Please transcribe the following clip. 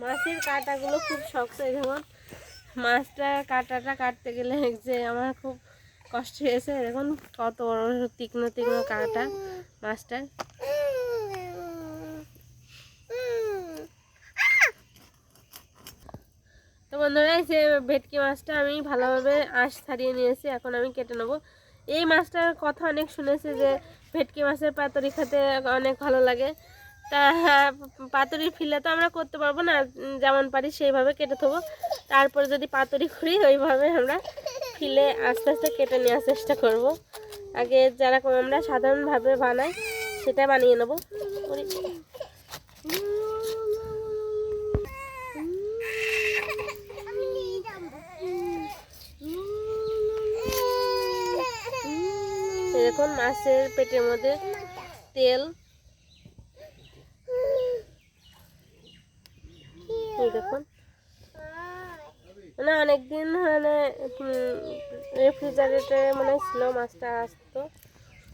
মাছের কাঁটাগুলো খুব শক্ত যেমন মাছটা কাঁটাটা কাটতে গেলে যে আমার খুব কষ্ট হয়েছে। দেখুন কত বড় তীক্ষ্ণ তীক্ষ্ণ কাঁটা মাছটার তো বন্ধুরা যে ভেটকি মাছটা আমি ভালোভাবে আঁশ ছাড়িয়ে নিয়েছি, এখন আমি কেটে নেব। এই মাছটার কথা অনেক শুনেছি যে ভেটকি মাছের পাতরি খেতে অনেক ভালো লাগে। তা, পাতুরি ফিলে তো আমরা করতে পারব না, যেমন পারি সেইভাবে কেটে থবো। তারপরে যদি পাতুরি করি, ওইভাবে আমরা ফিলে আস্তে আস্তে কেটে নেওয়ার চেষ্টা করব। আগে যেরকম আমরা সাধারণভাবে বানাই, সেটা বানিয়ে নেব। দেখুন মাছের পেটের মধ্যে তেল দেখুন। মানে অনেকদিন মানে রেফ্রিজারেটরে মানে ছিল মাছটা আসতো।